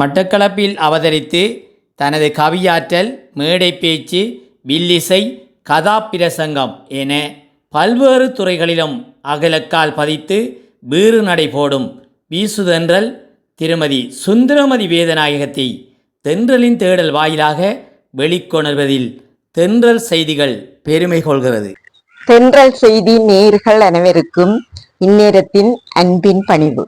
மட்டக்களப்பில் அவதரித்து தனது கவியாற்றல் மேடை பேச்சு வில்லிசை கதாபிரசங்கம் என பல்வேறு துறைகளிலும் அகலக்கால் பதித்து வீறு நடை போடும் வீசுதென்றல் திருமதி சுந்தரமதி வேதநாயகத்தை தென்றலின் தேடல் வாயிலாக வெளிக்கொணர்வதில் தென்றல் செய்திகள் பெருமை கொள்கிறது. தென்றல் செய்தி நேர்கள் அனைவருக்கும் இந்நேரத்தின் அன்பின் பணிவு.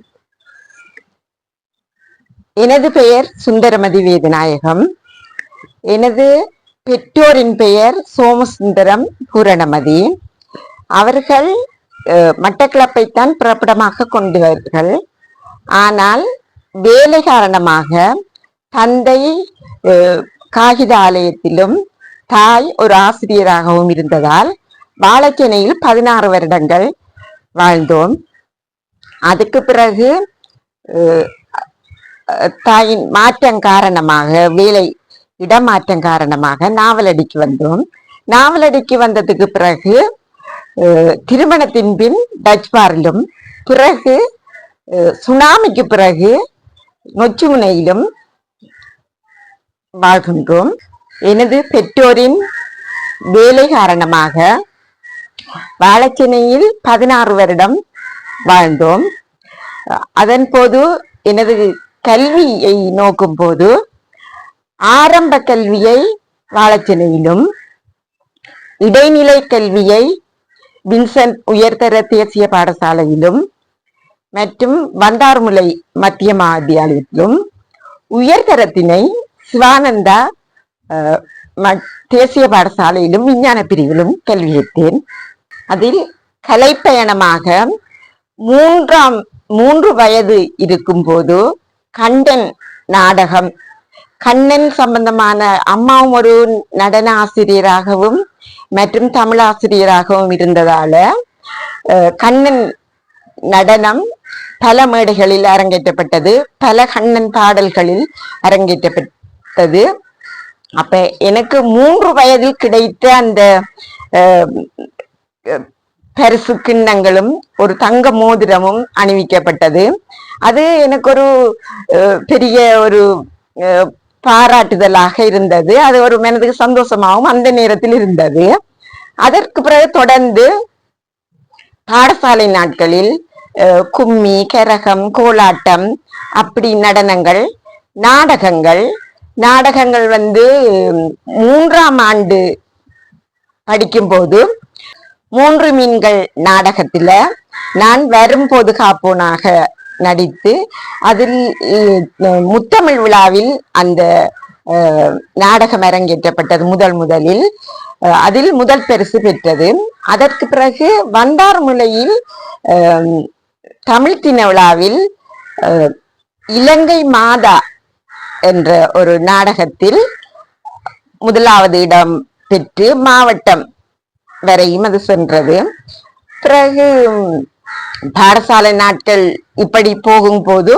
எனது பெயர் சுந்தரமதி வேதநாயகம். எனது பெற்றோரின் பெயர் சோமசுந்தரம் பூரணமதி. அவர்கள் மட்டக்கிளப்பைத்தான் பிரபடமாக கொண்டவர்கள். ஆனால் வேலை காரணமாக தந்தை காகித ஆலயத்திலும் தாய் ஒரு ஆசிரியராகவும் இருந்ததால் வாழைக்கெனையில் பதினாறு வருடங்கள் வாழ்ந்தோம். அதுக்கு பிறகு தாயின் மாற்றம் காரணமாக வேலை இடமாற்றம் காரணமாக நாவலடிக்கு வந்தோம். நாவலடிக்கு வந்ததுக்கு பிறகு திருமணத்தின் பின் டச் பாரிலும். பிறகு சுனாமிக்கு பிறகு நொச்சிமுனையிலும் வாழ்கின்றோம். எனது பெற்றோரின் வேலை காரணமாக வாழக்கிணையில் பதினாறு வருடம் வாழ்ந்தோம். அதன் போது எனது கல்வியை நோக்கும் போது ஆரம்ப கல்வியை வாழச்சினையிலும் இடைநிலை கல்வியை வின்சென்ட் உயர்தர தேசிய பாடசாலையிலும் மற்றும் வந்தார்முலை மத்திய மகாத்தியாலயத்திலும் உயர்தரத்தினை சிவானந்தா தேசிய பாடசாலையிலும் விஞ்ஞான பிரிவிலும் கல்வியேற்றேன் அதில் கலைப்பயணமாக மூன்றாம் மூன்று வயது இருக்கும்போது கண்டன் நாடகம். கண்ணன் சம்பந்தமான அம்மாவும் ஒரு நடன ஆசிரியராகவும் மற்றும் தமிழ் ஆசிரியராகவும் இருந்ததால கண்ணன் நடனம் பல மேடைகளில் அரங்கேற்றப்பட்டது. பல கண்ணன் பாடல்களில் அரங்கேற்றப்பட்டது. அப்ப எனக்கு மூன்று வயதில் கிடைத்த அந்த பரிசு கிண்ணங்களும் ஒரு தங்க மோதிரமும் அணிவிக்கப்பட்டது. அது எனக்கு ஒரு பெரிய ஒரு பாராட்டுதலாக இருந்தது. அது ஒரு மனதுக்கு சந்தோஷமாகவும் அந்த நேரத்தில் இருந்தது. அதற்கு பிறகு தொடர்ந்து பாடசாலை நாட்களில் கும்மி கரகம் கோலாட்டம் அப்படி நடனங்கள் நாடகங்கள் நாடகங்கள் வந்து மூன்றாம் ஆண்டு படிக்கும்போது மூன்று மீன்கள் நாடகத்துல நான் வரும் காப்போனாக நடித்து அதில் முத்தமிழ் விழாவில் அந்த நாடகம் அரங்கேற்றப்பட்டது முதல் முதலில். அதில் முதல் பரிசு பெற்றது. அதற்கு பிறகு வந்தார் முலையில் தமிழ் தின விழாவில் இலங்கை மாதா என்ற ஒரு நாடகத்தில் முதலாவது இடம் பெற்று மாவட்டம் வரையும் அது சென்றது. பிறகு பாடசாலை நாட்கள் இப்படி போகும்போது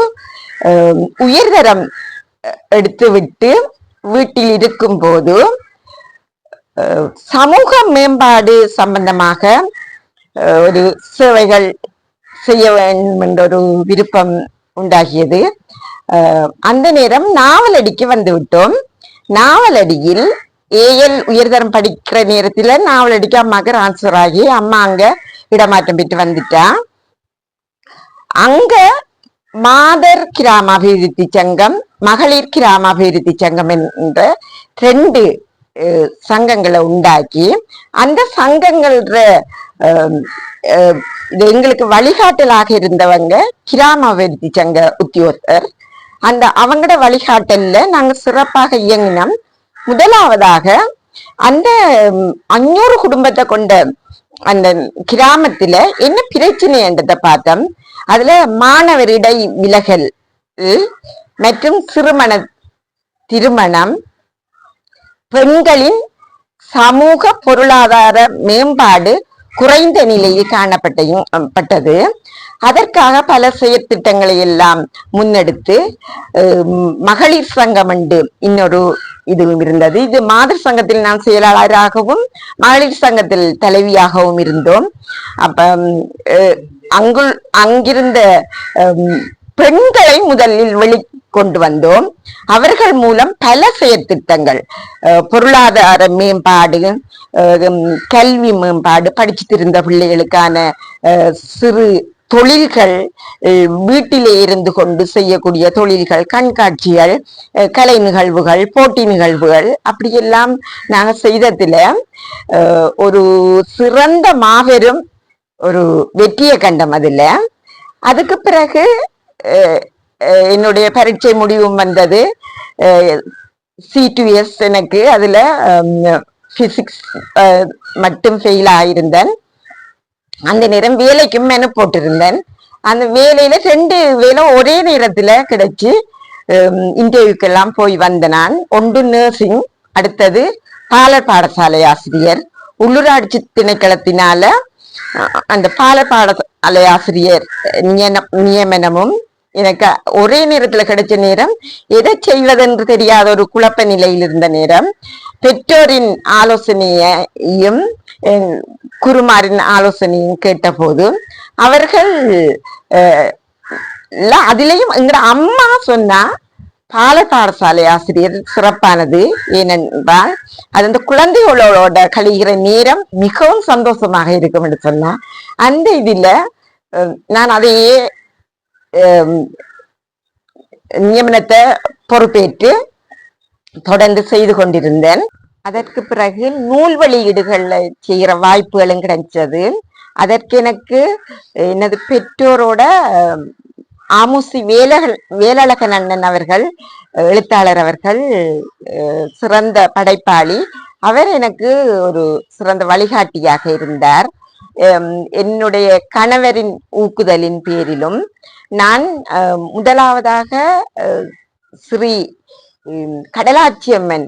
உயர்தரம் எடுத்துவிட்டு வீட்டில் இருக்கும் போது சமூக மேம்பாடு சம்பந்தமாக ஒரு சேவைகள் செய்ய வேண்டும் என்ற ஒரு விருப்பம் உண்டாகியது. அந்த நேரம் நாவலடிக்கு வந்துவிட்டோம் நாவலடியில் ஏஎல் உயர்தரம் படிக்கிற நேரத்துல நாவலடிக்கு அம்மாக்கு டிரான்ஸ்ஃபர் ஆகி அம்மா அங்க இடமாற்றம் பெற்று வந்துட்டா. அங்க மாதர் கிராம அபிவிருத்தி சங்கம் மகளிர் கிராம அபிவிருத்தி சங்கம் என்ற ரெண்டு சங்கங்களை உண்டாக்கி அந்த சங்கங்கள எங்களுக்கு வழிகாட்டலாக இருந்தவங்க கிராம அபிவிருத்தி சங்க உத்தியோகர் அந்த அவங்களோட வழிகாட்டல்ல நாங்க சிறப்பாக இயங்கினோம். முதலாவதாக அந்த அஞ்சூறு குடும்பத்தை கொண்ட அந்த கிராமத்துல என்ன பிரச்சனைன்றதை பார்த்தோம். அதுல மாணவரிடை விலகல் மற்றும் திருமண திருமணம் பெண்களின் சமூக பொருளாதார மேம்பாடு குறைந்த நிலையில் காணப்பட்டையும் பட்டது. அதற்காக பல செயற்திட்டங்களை எல்லாம் முன்னெடுத்து மகளிர் சங்கம் என்று இன்னொரு இதுவும் இருந்தது. இது மாதர் சங்கத்தில் நான் செயலாளராகவும் மகளிர் சங்கத்தில் தலைவியாகவும் இருந்தோம். அப்ப அஹ், அங்குள் அங்கிருந்த பெண்களை முதலில் வெளி கொண்டு வந்தோம். அவர்கள் மூலம் பல செயற்திட்டங்கள் அஹ், பொருளாதார மேம்பாடு அஹ், கல்வி மேம்பாடு படிச்சிருந்த பிள்ளைகளுக்கான அஹ், சிறு தொழில்கள் வீட்டிலே இருந்து கொண்டு செய்யக்கூடிய தொழில்கள் கண்காட்சிகள் கலை நிகழ்வுகள் போட்டி நிகழ்வுகள் அப்படியெல்லாம் நாங்கள் செய்ததில் ஒரு சிறந்த மாபெரும் ஒரு வெற்றியை கண்டம் அதில். அதுக்கு பிறகு என்னுடைய பரீட்சை முடிவும் வந்தது. சி டு எஸ் எனக்கு அதில் ஃபிசிக்ஸ் மட்டும் ஃபெயில் ஆகியிருந்தேன் அந்த நேரம் வேலைக்கும் மெனு போட்டிருந்தேன். அந்த வேலையில ரெண்டு வேலை ஒரே நேரத்துல கிடைச்சு இன்டர்வியூக்கெல்லாம் போய் வந்த நான். ஒன்று நர்சிங் அடுத்தது பாலர் பாடசாலை ஆசிரியர். உள்ளூராட்சி திணைக்களத்தினால அஹ், அந்த பாலர் பாடசாலை ஆசிரியர் நியமனமும் எனக்கு ஒரே நேரத்துல கிடைச்ச நேரம் எதை செய்வதென்று தெரியாத ஒரு குழப்ப நிலையில் இருந்த நேரம் பெற்றோரின் ஆலோசனையையும் குருமாரின் ஆலோசனையும் கேட்டபோது அவர்கள் அஹ், இல்ல அதிலையும் எங்கட அம்மா சொன்னா பால பாடசாலை ஆசிரியர் சிறப்பானது ஏனென்றால் அது அந்த குழந்தைகளோட கழிகிற நேரம் மிகவும் சந்தோஷமாக இருக்கும் என்று சொன்னா அந்த இதுல நான் அதையே நியமனத்தை பொறுப்பேற்று தொடர்ந்து செய்து கொண்டிருந்தேன் அதற்கு பிறகு நூல் வெளியீடுகள்ல செய்கிற வாய்ப்புகளும் கிடைச்சது அதற்கு எனக்கு எனது பெற்றோரோட ஆமுசி வேலகள் வேலழகன் அண்ணன் அவர்கள் எழுத்தாளர் அவர்கள் சிறந்த படைப்பாளி அவர் எனக்கு ஒரு சிறந்த வழிகாட்டியாக இருந்தார் என்னுடைய கணவரின் ஊக்குதலின் பேரிலும் நான் முதலாவதாக ஸ்ரீ கடலாட்சியம்மன்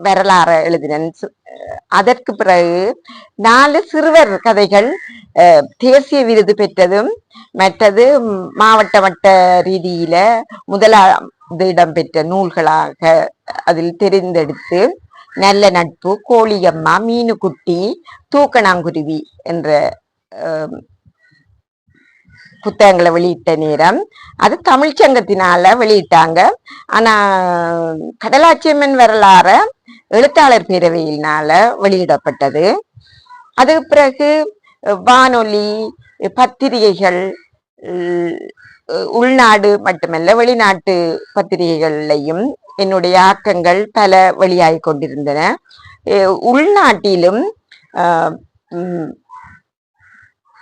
வரலாறு எழுதினேன். அதற்கு பிறகு நாலு சிறுவர் கதைகள் தேசிய விருது பெற்றதும் மற்றது மாவட்ட மட்ட ரீதியில முதலாவது இடம் பெற்ற நூல்களாக அதில் தெரிந்தெடுத்து நல்ல நட்பு கோழியம்மா மீனுக்குட்டி தூக்கணாங்குருவி என்ற புத்தகங்களை வெளியிட்ட நேரம். அது தமிழ்ச்சங்கத்தினால வெளியிட்டாங்க. ஆனா கடலாட்சியம்மன் வரலாற எழுத்தாளர் பேரவையினால வெளியிடப்பட்டது. அதுக்கு பிறகு வானொலி பத்திரிகைகள் உள்நாடு மட்டுமல்ல வெளிநாட்டு பத்திரிகைகள்லையும் என்னுடைய ஆக்கங்கள் பல வெளியாகி கொண்டிருந்தன. உள்நாட்டிலும்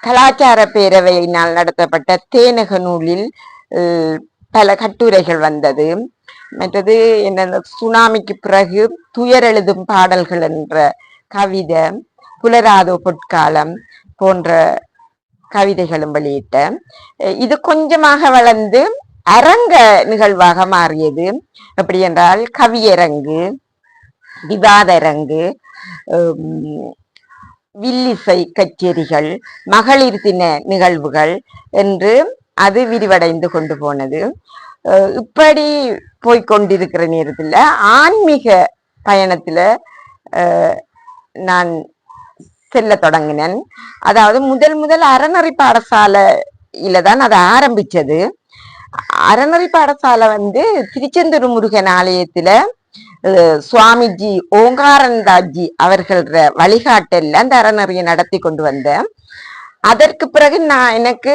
கலாச்சார பேரவையினால் நடத்தப்பட்ட தேனக நூலில் பல கட்டுரைகள் வந்தது. மற்றது என்ன சுனாமிக்கு பிறகு துயர் எழுதும் பாடல்கள் என்ற கவிதை புலராதோ பொற்காலம் போன்ற கவிதைகளும் வெளியிட்டேன் இது கொஞ்சமாக வளர்ந்து அரங்க நிகழ்வாக மாறியது. எப்படி என்றால் கவியரங்கு விவாதரங்கு வில்லிசை கச்சேரிகள் மகளிர் தின நிகழ்வுகள் என்று அது விரிவடைந்து கொண்டு போனது. இப்படி போய்க்கொண்டிருக்கிற நேரத்தில் ஆன்மீக பயணத்தில் நான் செல்ல தொடங்கினேன். அதாவது முதல் முதல் அறநெறி பாடசாலையில தான் அது ஆரம்பிச்சது. அறநெறி பாடசாலை வந்து திருச்செந்தூர் முருகன் ஆலயத்துல சுவாமிஜி ஓங்காரந்தாஜி அவர்கள வழிகாட்டல்ல அந்த அறநெறியை நடத்தி கொண்டு வந்தேன். அதற்கு பிறகு நான் எனக்கு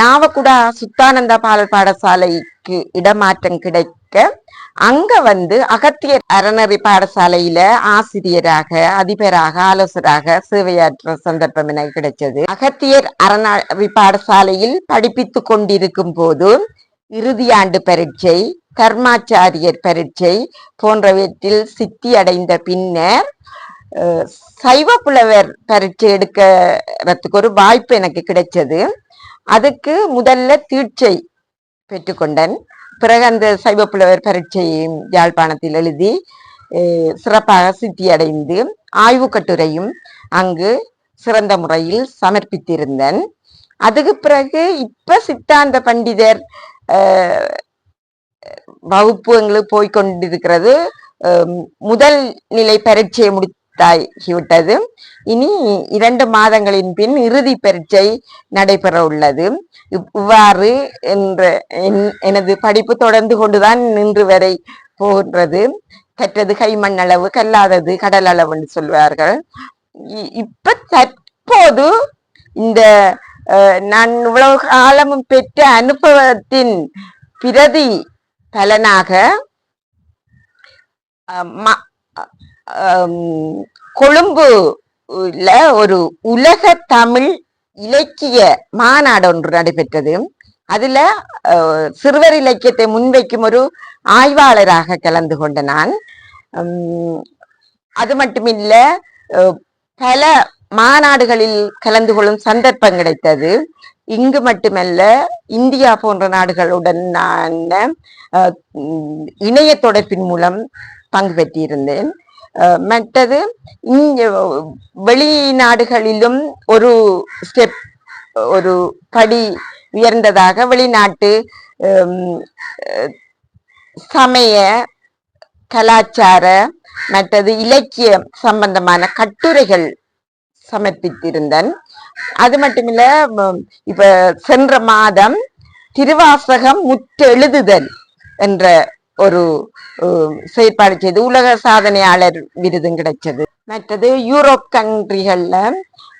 நாவக்குடா சுத்தானந்தா பாடல் பாடசாலைக்கு இடமாற்றம் கிடைக்க அங்க வந்து அகத்தியர் அறநெறி பாடசாலையில ஆசிரியராக அதிபராக ஆலோசராக சேவையாற்ற சந்தர்ப்பம் எனக்கு கிடைச்சது. அகத்தியர் அறநெறி பாடசாலையில் படிப்பித்துக் கொண்டிருக்கும் போது இறுதியாண்டு பரீட்சை கர்மாச்சாரியர் பரீட்சை போன்றவற்றில் சித்தி அடைந்த பின்னர் சைவ புலவர் பரீட்சை எடுக்கிறதுக்கு ஒரு வாய்ப்பு எனக்கு கிடைச்சது. அதுக்கு முதல்ல தீட்சை பெற்றுக்கொண்டேன். பிறகு அந்த சைவ புலவர் பரீட்சையும் யாழ்ப்பாணத்தில் எழுதி சிறப்பாக சித்தி அடைந்து ஆய்வு கட்டுரையும் அங்கு சிறந்த முறையில் சமர்ப்பித்திருந்தேன். அதுக்கு பிறகு இப்ப சித்தாந்த பண்டிதர் வகுப்பு எங்களுக்கு போய்க்கொண்டிருக்கிறது அஹ், முதல் நிலை பரீட்சையை முடி தாகிவிட்டது இனி இரண்டு மாதங்களின் பின் இறுதி பரீட்சை நடைபெற உள்ளது. இவ்வாறு என்ற என்- எனது படிப்பு தொடர்ந்து கொண்டுதான் நின்று வரை போன்றது கற்றது கைமண் அளவு கல்லாதது கடல் அளவு என்று சொல்வார்கள். இ- இப்ப தற்போது இந்த அஹ், நான் இவ்வளவு காலமும் பெற்ற அனுபவத்தின் பிரதி பலனாக அஹ், ம- கொழும்புல ஒரு உலக தமிழ் இலக்கிய மாநாடு ஒன்று நடைபெற்றது. அதுல சிறுவர் இலக்கியத்தை முன்வைக்கும் ஒரு ஆய்வாளராக கலந்து கொண்ட நான். அது மட்டுமில்ல பல மாநாடுகளில் கலந்து கொள்ளும் சந்தர்ப்பம் கிடைத்தது. இங்கு மட்டுமல்ல இந்தியா போன்ற நாடுகளுடன் நான் இணைய தொடர்பின் மூலம் பங்கு பெற்றிருந்தேன். மற்றது இங்க வெளிநாடுகளிலும் ஒரு ஸ்டெப் ஒரு படி உயர்ந்ததாக வெளிநாட்டு சமய கலாச்சார மற்றது இலக்கியம் சம்பந்தமான கட்டுரைகள் சமர்ப்பித்திருந்தேன். அது மட்டுமில்ல இப்ப சென்ற மாதம் திருவாசகம் முற்றெழுதுதல் என்ற ஒரு செயற்பாடு செய்து உலக சாதனையாளர் விருதும் கிடைச்சது. மற்றது யூரோப் கண்ட்ரிகள்ல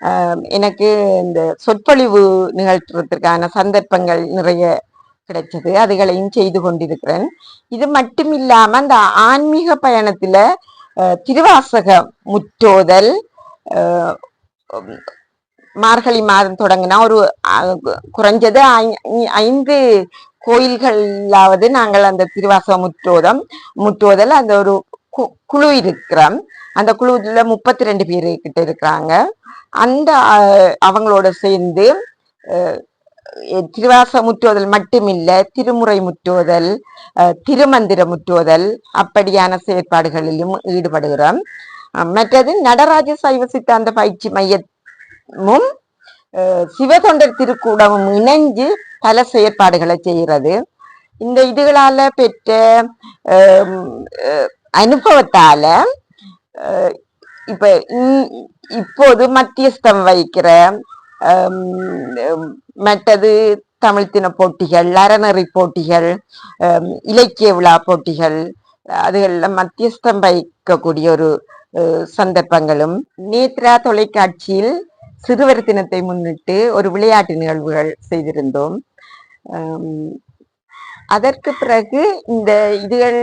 ஆஹ், எனக்கு இந்த சொற்பொழிவு நிகழ்த்துறதுக்கான சந்தர்ப்பங்கள் நிறைய கிடைச்சது. அதுகளையும் செய்து கொண்டிருக்கிறேன். இது மட்டும் இல்லாமல் அந்த ஆன்மீக பயணத்தில் திருவாசக முற்றோதல் ஆஹ், மார்கழி மாதம் தொடங்கினா ஒரு குறைஞ்சது ஐ- ஐந்து கோயில்களாவது நாங்கள் அந்த திருவாச முற்றோதம் முற்றோதல் அந்த ஒரு கு- குழு இருக்கிறோம். அந்த குழுவில் முப்பத்தி ரெண்டு பேர் கிட்ட இருக்கிறாங்க. அந்த அவங்களோட சேர்ந்து திருவாச முற்றுவதல் மட்டுமில்லை திருமுறை முற்றுவதல் திருமந்திர முற்றுவதல் அப்படியான செயற்பாடுகளிலும் ஈடுபடுகிறோம். மற்றது நடராஜ சைவ சித்தாந்த பயிற்சி மையமும் அஹ், சிவதொண்டர் திருக்கூடமும் இணைஞ்சு பல செயற்பாடுகளை செய்கிறது. இந்த இதுகளால பெற்ற அனுபவத்தால் இப்போ அனுபவத்தால இப்ப இ- இப்போது மத்தியஸ்தம் வைக்கிற மற்றது தமிழ்த்தின போட்டிகள் அறநெறி போட்டிகள் இலக்கிய விழா போட்டிகள் அதுகளில் மத்தியஸ்தம் வைக்கக்கூடிய ஒரு சந்தர்ப்பங்களும். நேத்ரா தொலைக்காட்சியில் சிறுவர் தினத்தை முன்னிட்டு ஒரு விளையாட்டு நிகழ்வுகள் செய்திருந்தோம். அதற்கு பிறகு இந்த இதுகள்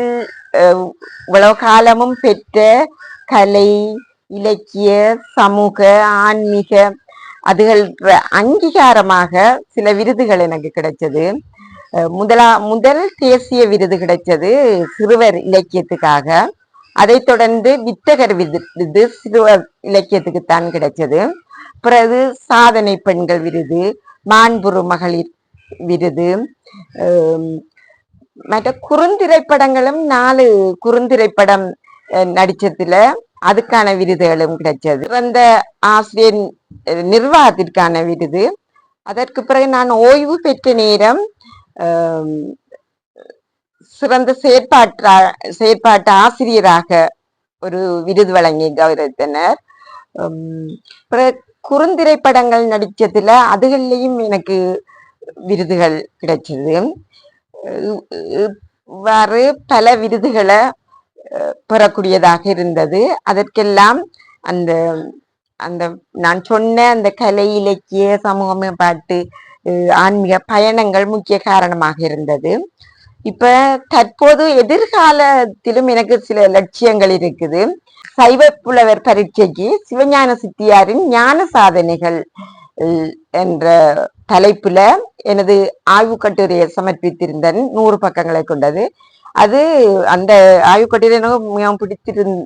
இவ்வளவு காலமும் பெற்ற கலை இலக்கிய சமூக ஆன்மீக அதுகள் அங்கீகாரமாக சில விருதுகள் எனக்கு கிடைச்சது. முதலா முதல் தேசிய விருது கிடைச்சது சிறுவர் இலக்கியத்துக்காக. அதைத் தொடர்ந்து வித்தகர் விருது விருது சிறுவர் இலக்கியத்துக்கு தான் கிடைச்சது. பிறகு சாதனை பெண்கள் விருது மாண்புறு மகளிர் விருது. மற்ற குறுந்திரைப்படங்களும் நாலு குறுந்திரைப்படம் நடிச்சதுல அதுக்கான விருதுகளும் கிடைச்சது. சிறந்த ஆசிரியர் நிர்வாகத்திற்கான விருது. அதற்கு பிறகு நான் ஓய்வு பெற்ற நேரம் சிறந்த செயற்பாட்டா செயற்பாட்டு ஆசிரியராக ஒரு விருது வழங்கி கௌரவித்தனர் பிறகு குறுந்திரை குறுந்திரைப்படங்கள் நடிச்சதுல அதுகள்லயும் எனக்கு விருதுகள் கிடைச்சது. இவ்வாறு பல விருதுகளை பெறக்கூடியதாக இருந்தது. அதற்கெல்லாம் அந்த அந்த நான் சொன்ன அந்த கலை இலக்கிய சமூக பாட்டு ஆன்மீக பயணங்கள் முக்கிய காரணமாக இருந்தது. இப்ப தற்போது எதிர்காலத்திலும் எனக்கு சில லட்சியங்கள் இருக்குது. சைவ புலவர் பரீட்சைக்கு சிவஞான சித்தியாரின் ஞான சாதனைகள் என்ற தலைப்புல எனது ஆய்வு கட்டுரையை சமர்ப்பித்திருந்தேன். நூறு பக்கங்களை கொண்டது. அது அந்த ஆய்வு கட்டுரை எனக்கு மிகவும் பிடித்திருந்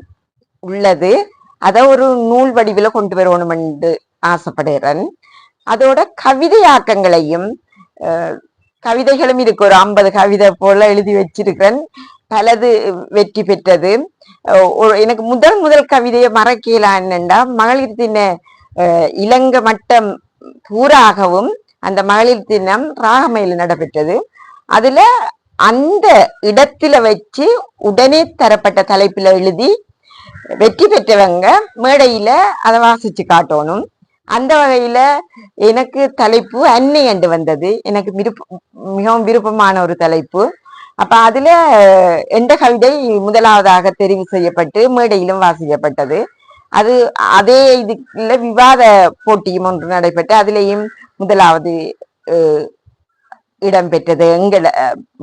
உள்ளது. அதை ஒரு நூல் வடிவில் கொண்டு வரணும் என்று ஆசைப்படுகிறேன். அதோட கவிதையாக்கங்களையும் கவிதைகளும் இருக்கு ஒரு ஐம்பது கவிதை போல எழுதி வச்சிருக்கிறேன். பலது வெற்றி பெற்றது. ஒரு- எனக்கு முதல் முதல் கவிதையை மறக்கலான்னுண்டா மகளிர் தின இலங்க மட்டம் பூராகவும் அந்த மகளிர் தினம் ராகமையில் நடைபெற்றது. அதுல அந்த இடத்துல வச்சு உடனே தரப்பட்ட தலைப்புல எழுதி வெற்றி பெற்றவங்க மேடையில அதை வாசிச்சு காட்டணும். அந்த வகையில எனக்கு தலைப்பு அன்னை என்று வந்தது. எனக்கு விருப்ப மிகவும் விருப்பமான ஒரு தலைப்பு. அப்ப அதுல எந்த கவிதை முதலாவதாக தெரிவு செய்யப்பட்டு மேடையிலும் வாசிக்கப்பட்டது. அது அதே இதுல விவாத போட்டியும் ஒன்று நடைபெற்று அதுலேயும் முதலாவது இடம்பெற்றது இடம் பெற்றது எங்கள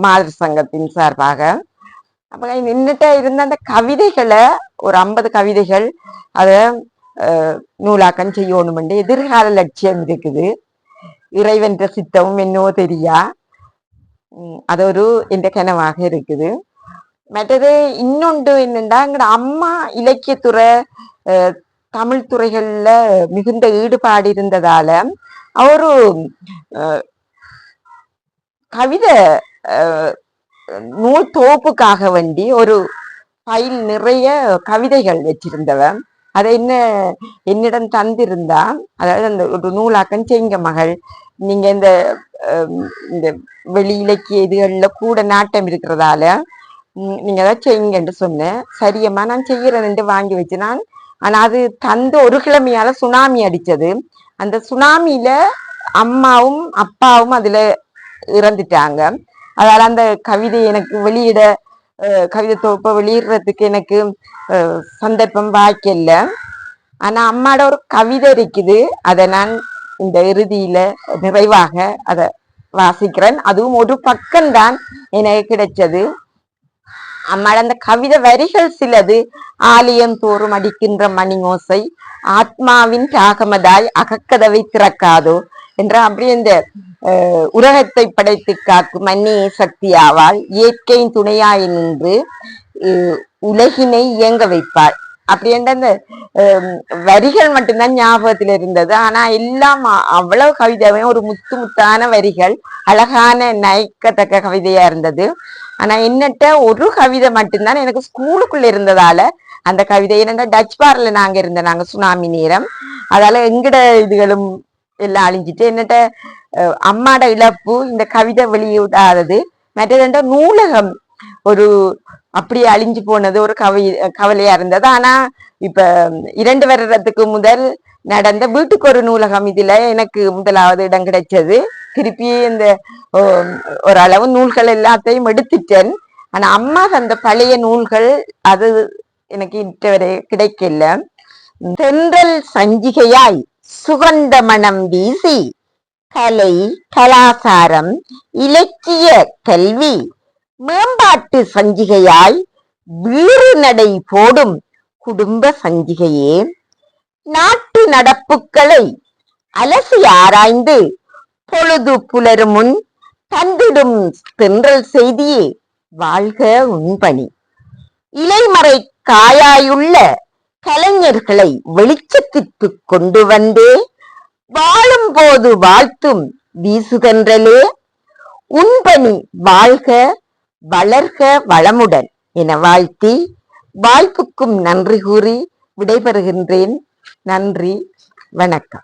மாதர் சங்கத்தின் சார்பாக. அப்ப நின்றுட்ட இருந்த அந்த கவிதைகளை ஒரு ஐம்பது கவிதைகள் அதை நூலாக்கம் செய்யணும் எதிர்கால லட்சியம் இருக்குது. இறைவன்ற சித்தமும் என்னவோ தெரியா? உம், அது ஒரு என்ற கனவாக இருக்குது மற்றது இன்னொன்று என்னண்டா எங்கட அம்மா இலக்கியத்துறை அஹ், தமிழ் துறைகளில் மிகுந்த ஈடுபாடு இருந்ததால அவரு அஹ், கவிதை அஹ், நூல் தொகுப்புக்காக வேண்டி ஒரு ஃபைல் நிறைய கவிதைகள் வச்சிருந்தவன் அதை என்ன என்னிடம் தந்திருந்தா அதாவது அந்த ஒரு நூலாக்கம் செய்ங்க மகள் நீங்க இந்த இந்த வெளி இலக்கிய இதுகளில் கூட நாட்டம் இருக்கிறதால நீங்கள் தான் ஏதாவது செய்யுங்கன்னு சொன்னேன். சரியம்மா நான் செய்கிறேன்ட்டு வாங்கி வச்சு நான் ஆனால் அது தந்து ஒரு கிழமையால் சுனாமி அடித்தது அந்த சுனாமியில் அம்மாவும் அப்பாவும் அதில் இறந்துட்டாங்க. அதால் அந்த கவிதை எனக்கு வெளியிட கவிதை தொகுப்பை வெளியிடுறதுக்கு எனக்கு சந்தர்ப்பம் வாய்க்கல ஆனால் அம்மாவோட ஒரு கவிதை இருக்குது. அதை நான் இந்த இறுதியில நிறைவாக அதை வாசிக்கிறேன். அதுவும் ஒரு பக்கம்தான் எனக்கு கிடைச்சது. அம்மாள் அந்த கவிதை வரிகள் சிலது ஆலயம் தோறும் அடிக்கின்ற மணி ஓசை ஆத்மாவின் தியாகமதாய் அகக்கதவை திறக்காதோ என்ற அப்படி இந்த உலகத்தை படைத்து காக்கும் மன்னிய சக்தியாவாள் இயற்கையின் துணையாய் நின்று உலகினை இயங்க வைப்பாள். அப்படி என்ற அந்த வரிகள் மட்டும்தான் ஞாபகத்தில் இருந்தது. ஆனா எல்லாம் அவ்வளவு கவிதையும் ஒரு முத்து முத்தான வரிகள் அழகான நயக்கத்தக்க கவிதையா இருந்தது. ஆனா என்னட்ட ஒரு கவிதை மட்டும்தான் எனக்கு ஸ்கூலுக்குள்ள இருந்ததால அந்த கவிதை என்னன்னா டச் பார்ல நாங்க இருந்த நாங்க சுனாமி நேரம். அதால எங்கட இதுகளும் எல்லாம் அழிஞ்சிட்டு என்னட்ட அம்மாட இழப்பு இந்த கவிதை வெளியிடாதது மற்றது நூலகம். ஒரு அப்படியே அழிஞ்சு போனது ஒரு கவி கவலையா இருந்தது. ஆனா இப்ப இரண்டு வருடத்துக்கு முதல் நடந்த வீட்டுக்கு ஒரு நூலகம் இதுல எனக்கு முதலாவது இடம் கிடைச்சது. திருப்பி இந்த ஓரளவு நூல்கள் எல்லாத்தையும் எடுத்துட்டேன். ஆனா அம்மா அந்த பழைய நூல்கள் அது எனக்கு இட்டவரை கிடைக்கல. தென்றல் சஞ்சிகையாய் சுகந்த மனம் வீசி கலை கலாசாரம் இலக்கிய கல்வி மேம்பாட்டு சஞ்சிகையாய் வீறு நடை போடும் குடும்ப சஞ்சிகையே. நாட்டு நடப்புகளை அலசி ஆராய்ந்து பொழுது புலரும் முன் தந்திடும் தென்றல் செய்தியே வாழ்க உண்பணி. இலைமறை காயாயுள்ள கலைஞர்களை வெளிச்சத்திற்கு கொண்டு வந்தே வாழும் போது வாழ்த்தும் வீசுதன்றலே. உண்பணி வாழ்க வளர்க வளமுடன் என வாழ்த்தி வாய்ப்புக்கும் நன்றி கூறி விடைபெறுகின்றேன். நன்றி. வணக்கம்.